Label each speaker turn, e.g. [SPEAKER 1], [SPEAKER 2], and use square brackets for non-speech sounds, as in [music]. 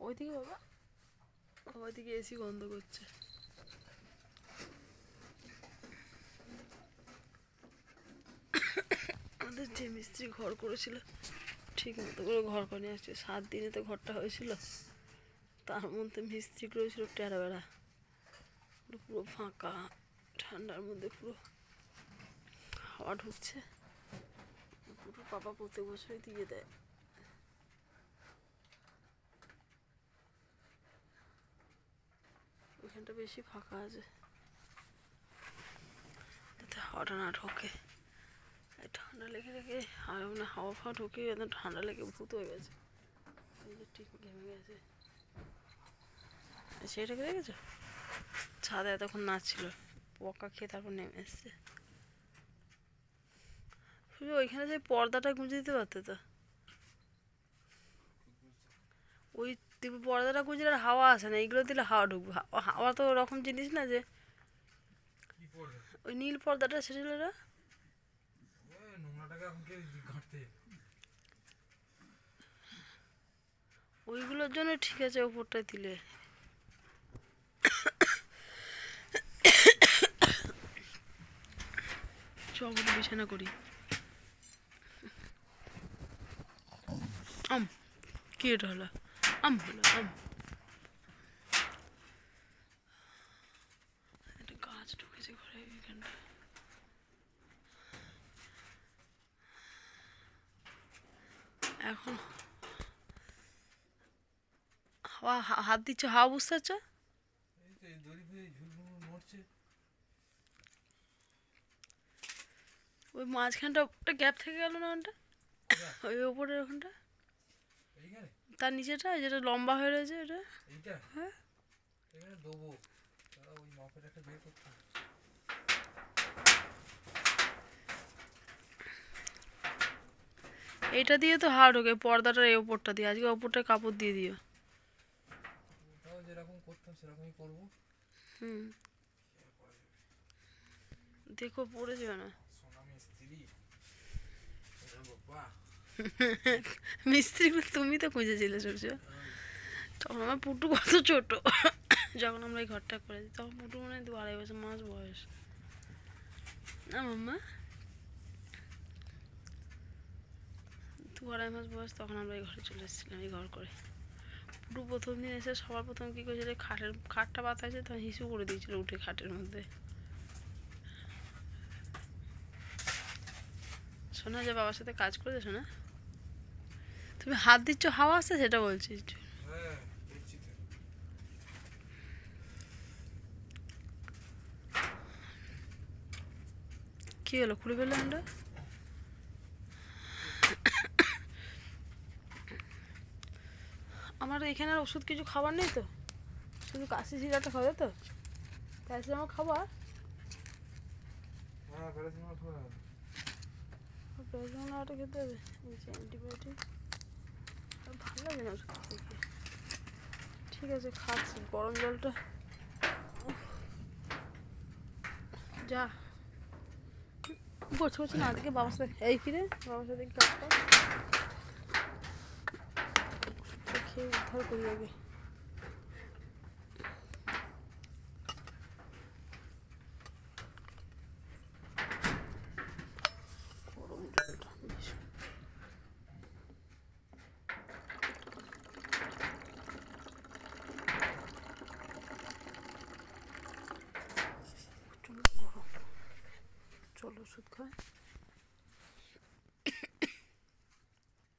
[SPEAKER 1] ওইদিকে বাবা। ওইদিকে এসি বন্ধ করছে। আমাদের যে মিস্ত্রি ঘর করেছিল, ঠিক মতো করে ঘর করে আসছে। সাত দিনে তো ঘরটা হয়েছিল। তার মধ্যে মিস্ত্রি করেছিল টেরা বেড়া। পুরো ফাঁকা, ঠান্ডার মধ্যে পুরো হাওয়া ঢুকছে। পুরো পাপা প্রত্যেক বছরই দিয়ে দেয়। ওইখানটা বেশি ফাঁকা আছে। যাতে হাওয়াটা না ঢোকে। ঠান্ডা লেগে লেগে আর মানে হাওয়া ফাওয়া ঢুকে একদম ঠান্ডা লেগে ভূত হয়ে গেছে। ঠিক ঘেমে গেছে। সেটাকে দেখেছ? ছাদে এতক্ষণ নাচছিল। পকা খেয়ে তারপর নেমে এসছে। শুধু ওইখানে যে পর্দাটা গুঁজে দিতে পারতো তো। দিকে পর্দাটা গুঁজে আর হাওয়া আসে না এইগুলো দিলে হাওয়া ঢুকবে। হাওয়া তো ওরকম জিনিস না যে ওই নীল পর্দাটা ছেড়েছিল না? ওইগুলোর জন্য ঠিক আছে ওপরটায় দিলে। চবুট বিছানা করি। আম কি এটা হলো? আম হলো আম একটা গাছ ঢুকেছে ঘরে এখানটা এখন হাওয়া হাত দিচ্ছ হাওয়া বুঝতে পারছ ওই মাঝখানটা গ্যাপ থেকে গেল না ওখানটা ওই ওপরের ওখানটা? তার নিচেটা যেটা লম্বা হয়ে রয়েছে এটা।
[SPEAKER 2] এইটা?
[SPEAKER 1] হ্যাঁ।
[SPEAKER 2] এখানে দেবো। ওই মপের একটা বের করতে হবে।
[SPEAKER 1] দিয়ে তো হাওয়া ঢোকে পর্দাটার এই ওপরটা দিয়ে। আজকে ওপরটা কাপড় দিয়ে দিও।
[SPEAKER 2] ওটাও যেরকম করতাম সেরকমই করব।
[SPEAKER 1] হুম। দেখো পড়ে যাবে না
[SPEAKER 2] বাবা [laughs]
[SPEAKER 1] মিস্ত্রিগুলো তুমি তো খুঁজেছিলে সূর্য তখন আমার পুটু কত ছোট। যখন আমরা এই ঘরটা করেছি, তখন পুটু মনে হয় দু আড়াই বছর, মাস বয়স। না মাম্মা? দু আড়াই মাস বয়স তখন আমরা এই ঘরে চলে এসেছিলাম, এই ঘর করে। পুটু প্রথম দিন এসে সবার প্রথম কী করেছিল, খাটের, খাটটা বাতাসে তখন হিসু করে দিয়েছিল উঠে খাটের মধ্যে। শোনা যে বাবার সাথে কাজ করেছে শোনা তুমি হাত দিচ্ছ হাওয়া আছে সেটা বলছি কি হলো খুলে ফেললে আমরা? আমার এখানে আর ওষুধ কিছু খাবার নেই তো? শুধু কাশি সিরাপটা খাবে তো? প্যারাসিটামল খাবার
[SPEAKER 2] হ্যাঁ প্যারাসিটামল
[SPEAKER 1] খেতে হবে। অ্যান্টিবায়োটিক। ঠিক আছে, খাচ্ছি, গরম জলটা। যা। বসে বসে না, আজকে বাবার সাথে, এই কিরে বাবার সাথে কাজ খেয়ে উদ্ধার করি আগে গরম জলটা বেশ প্রচণ্ড গরম চলো ওষুধ খায়